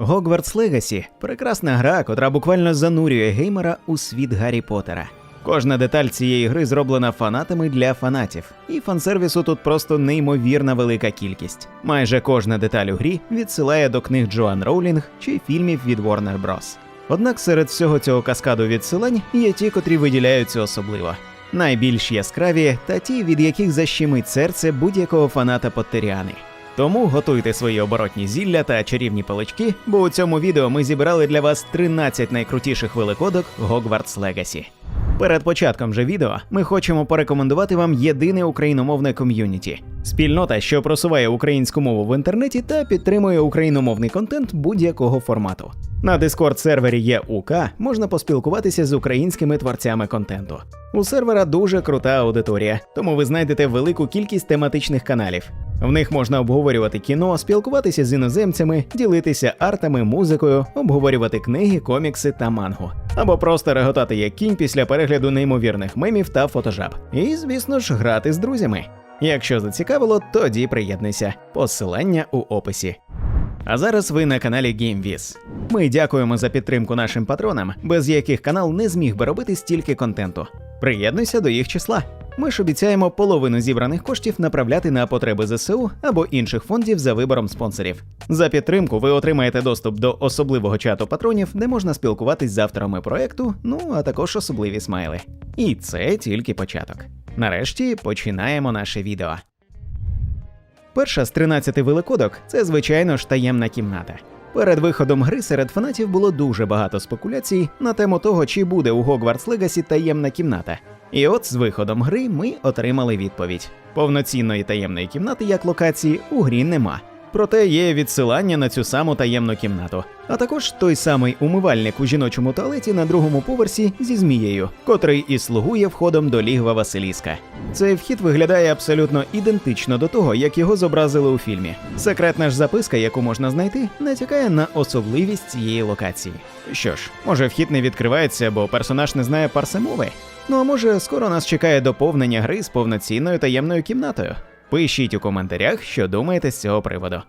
Hogwarts Legacy – прекрасна гра, котра буквально занурює геймера у світ Гаррі Поттера. Кожна деталь цієї гри зроблена фанатами для фанатів, і фансервісу тут просто неймовірна велика кількість. Майже кожна деталь у грі відсилає до книг Джоан Роулінг чи фільмів від Warner Bros. Однак серед всього цього каскаду відсилань є ті, котрі виділяються особливо. Найбільш яскраві та ті, від яких защемить серце будь-якого фаната Поттеріани. Тому готуйте свої оборотні зілля та чарівні палички, бо у цьому відео ми зібрали для вас 13 найкрутіших великодок Hogwarts Legacy. Перед початком же відео ми хочемо порекомендувати вам єдине україномовне ком'юніті спільнота, що просуває українську мову в інтернеті та підтримує україномовний контент будь-якого формату. На Discord сервері ЄУК можна поспілкуватися з українськими творцями контенту. У сервера дуже крута аудиторія, тому ви знайдете велику кількість тематичних каналів. В них можна обговорювати кіно, спілкуватися з іноземцями, ділитися артами, музикою, обговорювати книги, комікси та мангу. Або просто реготати як кінь після перегляду неймовірних мемів та фотожаб. І, звісно ж, грати з друзями. Якщо зацікавило, тоді приєднуйся. Посилання у описі. А зараз ви на каналі GameViz. Ми дякуємо за підтримку нашим патронам, без яких канал не зміг би робити стільки контенту. Приєднуйся до їх числа. Ми ж обіцяємо половину зібраних коштів направляти на потреби ЗСУ або інших фондів за вибором спонсорів. За підтримку ви отримаєте доступ до особливого чату патронів, де можна спілкуватись з авторами проекту, ну а також особливі смайли. І це тільки початок. Нарешті починаємо наше відео. Перша з 13 великодок це, звичайно ж, таємна кімната. Перед виходом гри серед фанатів було дуже багато спекуляцій на тему того, чи буде у Hogwarts Legacy таємна кімната. І от з виходом гри ми отримали відповідь: повноцінної таємної кімнати як локації у грі нема. Проте є відсилання на цю саму таємну кімнату, а також той самий умивальник у жіночому туалеті на другому поверсі зі змією, котрий і слугує входом до лігва Василіска. Цей вхід виглядає абсолютно ідентично до того, як його зобразили у фільмі. Секретна ж записка, яку можна знайти, натякає на особливість цієї локації. Що ж, може вхід не відкривається, бо персонаж не знає парсимови? Ну а може, скоро нас чекає доповнення гри з повноцінною таємною кімнатою. Пишіть у коментарях, що думаєте з цього приводу.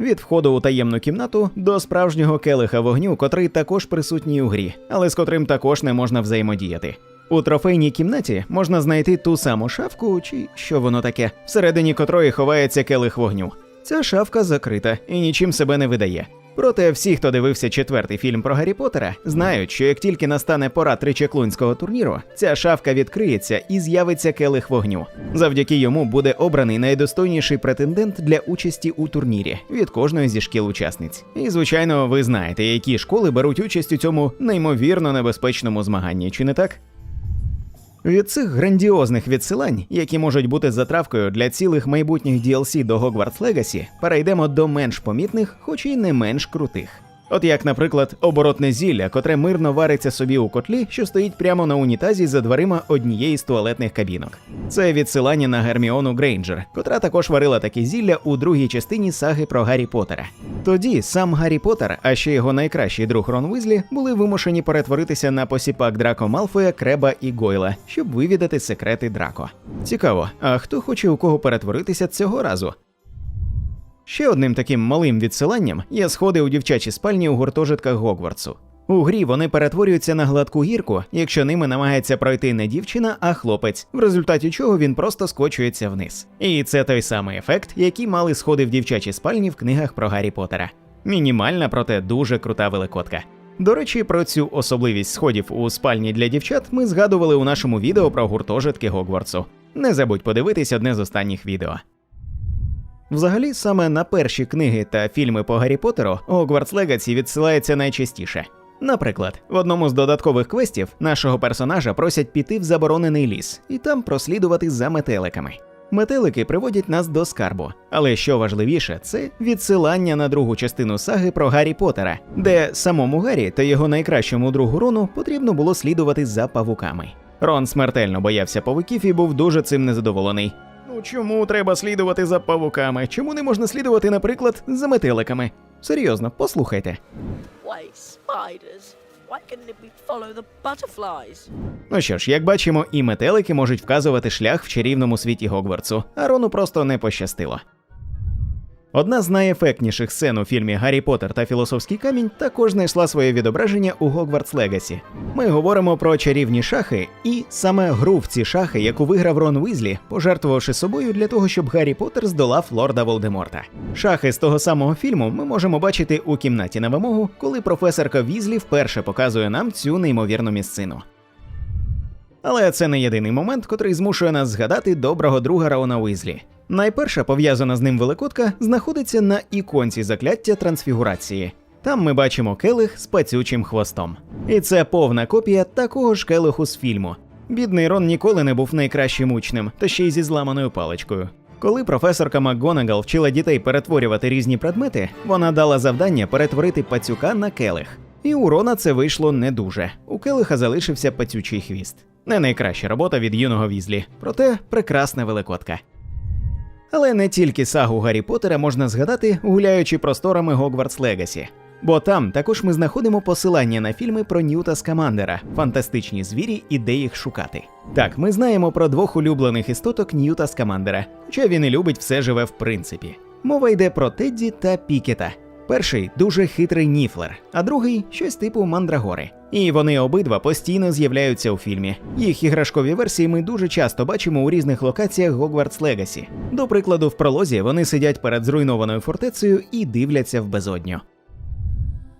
Від входу у таємну кімнату до справжнього келиха вогню, котрий також присутній у грі, але з котрим також не можна взаємодіяти. У трофейній кімнаті можна знайти ту саму шафку, чи що воно таке, всередині котрої ховається келих вогню. Ця шафка закрита і нічим себе не видає. Проте всі, хто дивився четвертий фільм про Гаррі Поттера, знають, що як тільки настане пора тричеклунського турніру, ця шафка відкриється і з'явиться келих вогню. Завдяки йому буде обраний найдостойніший претендент для участі у турнірі від кожної зі шкіл учасниць. І звичайно, ви знаєте, які школи беруть участь у цьому неймовірно небезпечному змаганні, чи не так? Від цих грандіозних відсилань, які можуть бути затравкою для цілих майбутніх DLC до Hogwarts Legacy, перейдемо до менш помітних, хоч і не менш крутих. От як, наприклад, оборотне зілля, котре мирно вариться собі у котлі, що стоїть прямо на унітазі за дверима однієї з туалетних кабінок. Це відсилання на Герміону Грейнджер, котра також варила таке зілля у другій частині саги про Гаррі Поттера. Тоді сам Гаррі Поттер, а ще його найкращий друг Рон Візлі, були вимушені перетворитися на посіпак Драко Малфоя, Креба і Гойла, щоб вивідати секрети Драко. Цікаво, а хто хоче у кого перетворитися цього разу? Ще одним таким малим відсиланням є сходи у дівчачій спальні у гуртожитках Гогвартсу. У грі вони перетворюються на гладку гірку, якщо ними намагається пройти не дівчина, а хлопець, в результаті чого він просто скочується вниз. І це той самий ефект, який мали сходи в дівчачій спальні в книгах про Гаррі Поттера. Мінімальна, проте дуже крута великодка. До речі, про цю особливість сходів у спальні для дівчат ми згадували у нашому відео про гуртожитки Гогвартсу. Не забудь подивитись одне з останніх відео. Взагалі, саме на перші книги та фільми по Гаррі Поттеру Hogwarts Legacy відсилається найчастіше. Наприклад, в одному з додаткових квестів нашого персонажа просять піти в заборонений ліс і там прослідувати за метеликами. Метелики приводять нас до скарбу, але що важливіше, це відсилання на другу частину саги про Гаррі Поттера, де самому Гаррі та його найкращому другу Рону потрібно було слідувати за павуками. Рон смертельно боявся павуків і був дуже цим незадоволений. Ну чому треба слідувати за павуками? Чому не можна слідувати, наприклад, за метеликами? Серйозно, послухайте. Why spiders? Why couldn't we follow the butterflies? Ну що ж, як бачимо, і метелики можуть вказувати шлях в чарівному світі Гогвартсу, а Рону просто не пощастило. Одна з найефектніших сцен у фільмі Гаррі Поттер та Філософський камінь також знайшла своє відображення у Гогвартс Легасі. Ми говоримо про чарівні шахи і саме гру в ці шахи, яку виграв Рон Уізлі, пожертвувавши собою для того, щоб Гаррі Поттер здолав лорда Волдеморта. Шахи з того самого фільму ми можемо бачити у кімнаті на вимогу, коли професорка Візлі вперше показує нам цю неймовірну місцину. Але це не єдиний момент, котрий змушує нас згадати доброго друга Рона Уізлі. Найперша пов'язана з ним великодка знаходиться на іконці закляття трансфігурації. Там ми бачимо келих з пацючим хвостом. І це повна копія такого ж келиху з фільму. Бідний Рон ніколи не був найкращим учнем, та ще й зі зламаною паличкою. Коли професорка МакГонагал вчила дітей перетворювати різні предмети, вона дала завдання перетворити пацюка на келих. І у Рона це вийшло не дуже. У келиха залишився пацючий хвіст. Не найкраща робота від юного візлі, проте прекрасна великодка. Але не тільки сагу Гаррі Поттера можна згадати, гуляючи просторами Гогвартс Легасі. Бо там також ми знаходимо посилання на фільми про Ньюта Скамандера, фантастичні звірі і де їх шукати. Так, ми знаємо про двох улюблених істоток Ньюта Скамандера, хоча він і любить все живе в принципі. Мова йде про Тедді та Пікета. Перший дуже хитрий Ніфлер, а другий щось типу Мандрагори. І вони обидва постійно з'являються у фільмі. Їх іграшкові версії ми дуже часто бачимо у різних локаціях Гогвартс Легасі. До прикладу, в пролозі вони сидять перед зруйнованою фортецею і дивляться в безодню.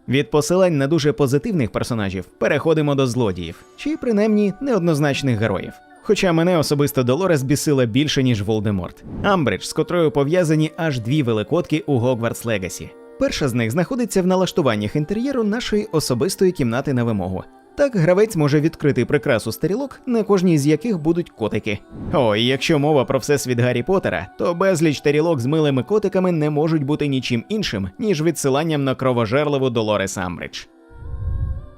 Від посилань на дуже позитивних персонажів переходимо до злодіїв, чи принаймні неоднозначних героїв. Хоча мене особисто Долорес бісила більше, ніж Волдеморт. Амбридж, з котрою пов'язані аж дві великодки у Гогвартс Легасі. Перша з них знаходиться в налаштуваннях інтер'єру нашої особистої кімнати на вимогу. Так гравець може відкрити прикрасу стерілок, на кожній з яких будуть котики. О, і якщо мова про всесвіт Гаррі Поттера, то безліч тарілок з милими котиками не можуть бути нічим іншим, ніж відсиланням на кровожерливу Долорес Амбридж.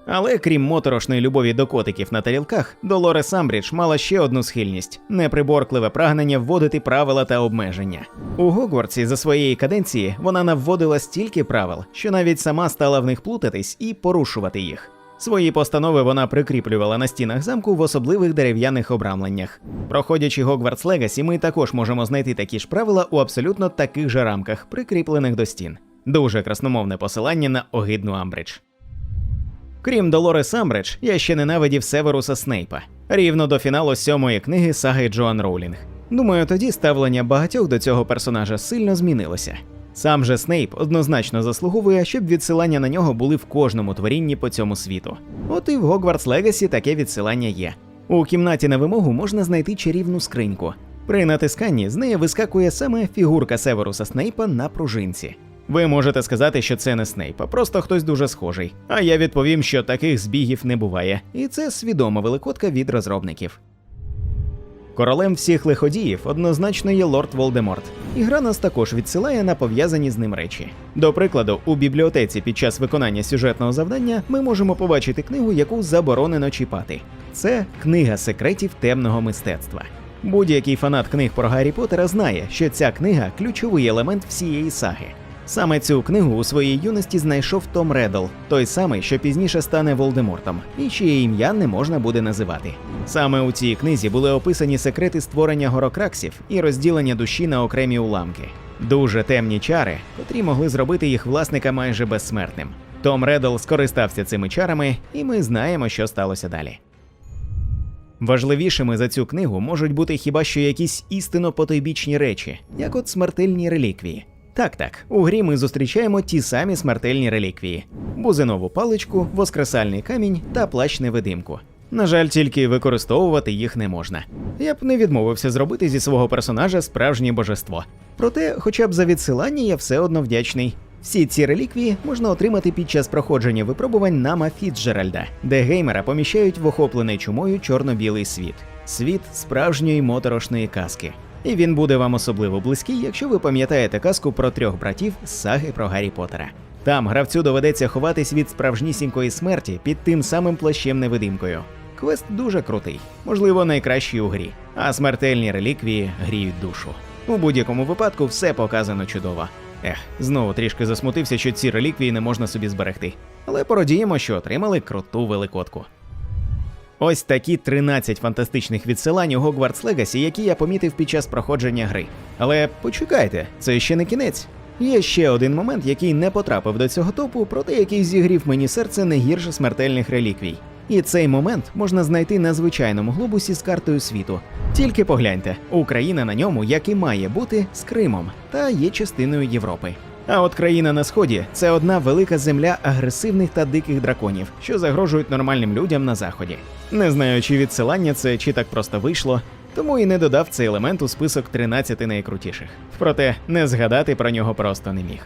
Але крім моторошної любові до котиків на тарілках, Долорес Амбрідж мала ще одну схильність неприборкливе прагнення вводити правила та обмеження. У Гогвартсі за своєї каденції вона навводила стільки правил, що навіть сама стала в них плутатись і порушувати їх. Свої постанови вона прикріплювала на стінах замку в особливих дерев'яних обрамленнях. Проходячи Гогвартс Легасі, ми також можемо знайти такі ж правила у абсолютно таких же рамках, прикріплених до стін. Дуже красномовне посилання на огидну Амбридж. Крім Долорес Амбридж, я ще ненавидів Северуса Снейпа рівно до фіналу сьомої книги саги Джоан Роулінг. Думаю, тоді ставлення багатьох до цього персонажа сильно змінилося. Сам же Снейп однозначно заслуговує, щоб відсилання на нього були в кожному творінні по цьому світу. От і в Гогвартс Легасі таке відсилання є. У кімнаті на вимогу можна знайти чарівну скриньку. При натисканні з неї вискакує саме фігурка Северуса Снейпа на пружинці. Ви можете сказати, що це не Снейп, а просто хтось дуже схожий. А я відповім, що таких збігів не буває, і це свідома великодка від розробників. Королем всіх лиходіїв однозначно є лорд Волдеморт, і гра нас також відсилає на пов'язані з ним речі. До прикладу, у бібліотеці під час виконання сюжетного завдання ми можемо побачити книгу, яку заборонено чіпати. Це книга секретів темного мистецтва. Будь-який фанат книг про Гаррі Поттера знає, що ця книга ключовий елемент всієї саги. Саме цю книгу у своїй юності знайшов Том Реддл, той самий, що пізніше стане Волдемортом, і чиє ім'я не можна буде називати. Саме у цій книзі були описані секрети створення горокраксів і розділення душі на окремі уламки. Дуже темні чари, котрі могли зробити їх власника майже безсмертним. Том Реддл скористався цими чарами, і ми знаємо, що сталося далі. Важливішими за цю книгу можуть бути хіба що якісь істинно потойбічні речі, як от смертельні реліквії. Так, так, у грі ми зустрічаємо ті самі смертельні реліквії: бузинову паличку, воскресальний камінь та плащ невидимку. На жаль, тільки використовувати їх не можна. Я б не відмовився зробити зі свого персонажа справжнє божество. Проте, хоча б за відсилання я все одно вдячний. Всі ці реліквії можна отримати під час проходження випробувань нама Фіцджеральда, де геймера поміщають в охоплений чумою чорно-білий світ світ справжньої моторошної казки. І він буде вам особливо близький, якщо ви пам'ятаєте казку про трьох братів з саги про Гаррі Поттера. Там гравцю доведеться ховатись від справжнісінької смерті під тим самим плащем невидимкою. Квест дуже крутий, можливо, найкращий у грі, а смертельні реліквії гріють душу. У будь-якому випадку все показано чудово. Ех, знову трішки засмутився, що ці реліквії не можна собі зберегти. Але порадіємо, що отримали круту великодку. Ось такі 13 фантастичних відсилань у Hogwarts Legacy, які я помітив під час проходження гри. Але почекайте, це ще не кінець. Є ще один момент, який не потрапив до цього топу, проте який зігрів мені серце не гірше смертельних реліквій. І цей момент можна знайти на звичайному глобусі з картою світу. Тільки погляньте, Україна на ньому, як і має бути, з Кримом, та є частиною Європи. А от країна на сході це одна велика земля агресивних та диких драконів, що загрожують нормальним людям на заході. Не знаю, чи відсилання це, чи так просто вийшло, тому і не додав цей елемент у список 13 найкрутіших. Проте не згадати про нього просто не міг.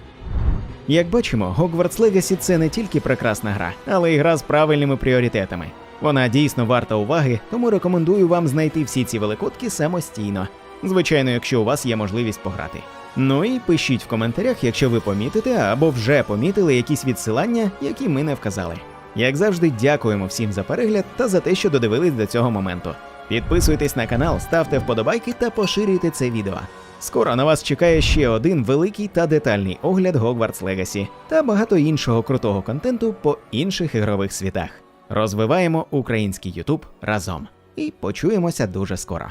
Як бачимо, Hogwarts Legacy – це не тільки прекрасна гра, але й гра з правильними пріоритетами. Вона дійсно варта уваги, тому рекомендую вам знайти всі ці великодки самостійно. Звичайно, якщо у вас є можливість пограти. Ну і пишіть в коментарях, якщо ви помітите або вже помітили якісь відсилання, які ми не вказали. Як завжди, дякуємо всім за перегляд та за те, що додивились до цього моменту. Підписуйтесь на канал, ставте вподобайки та поширюйте це відео. Скоро на вас чекає ще один великий та детальний огляд Hogwarts Legacy та багато іншого крутого контенту по інших ігрових світах. Розвиваємо український YouTube разом і почуємося дуже скоро.